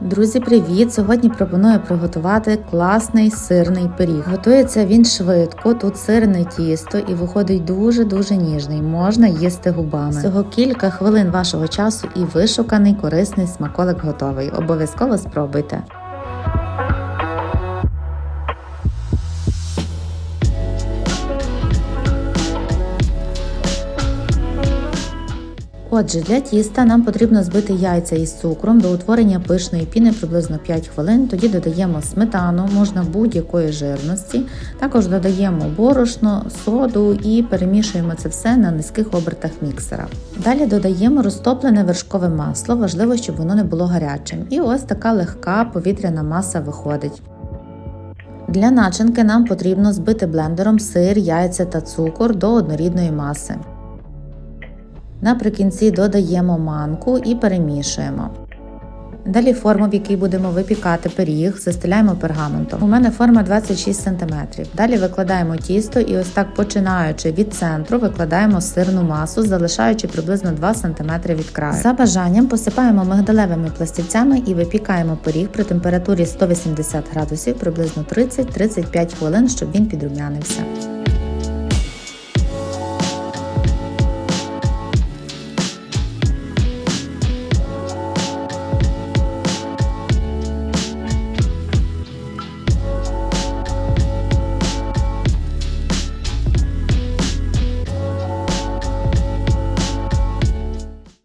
Друзі, привіт! Сьогодні пропоную приготувати класний сирний пиріг. Готується він швидко, тут сирне тісто і виходить дуже-дуже ніжний. Можна їсти губами. Всього кілька хвилин вашого часу і вишуканий корисний смаколик готовий. Обов'язково спробуйте. Отже, для тіста нам потрібно збити яйця із цукром до утворення пишної піни приблизно 5 хвилин. Тоді додаємо сметану, можна будь-якої жирності. Також додаємо борошно, соду і перемішуємо це все на низьких обертах міксера. Далі додаємо розтоплене вершкове масло, важливо, щоб воно не було гарячим. І ось така легка повітряна маса виходить. Для начинки нам потрібно збити блендером сир, яйця та цукор до однорідної маси. Наприкінці додаємо манку і перемішуємо. Далі форму, в якій будемо випікати пиріг, застеляємо пергаментом. У мене форма 26 см. Далі викладаємо тісто і ось так починаючи від центру, викладаємо сирну масу, залишаючи приблизно 2 см від краю. За бажанням посипаємо мигдалевими пластівцями і випікаємо пиріг при температурі 180 градусів приблизно 30-35 хвилин, щоб він підрумянився.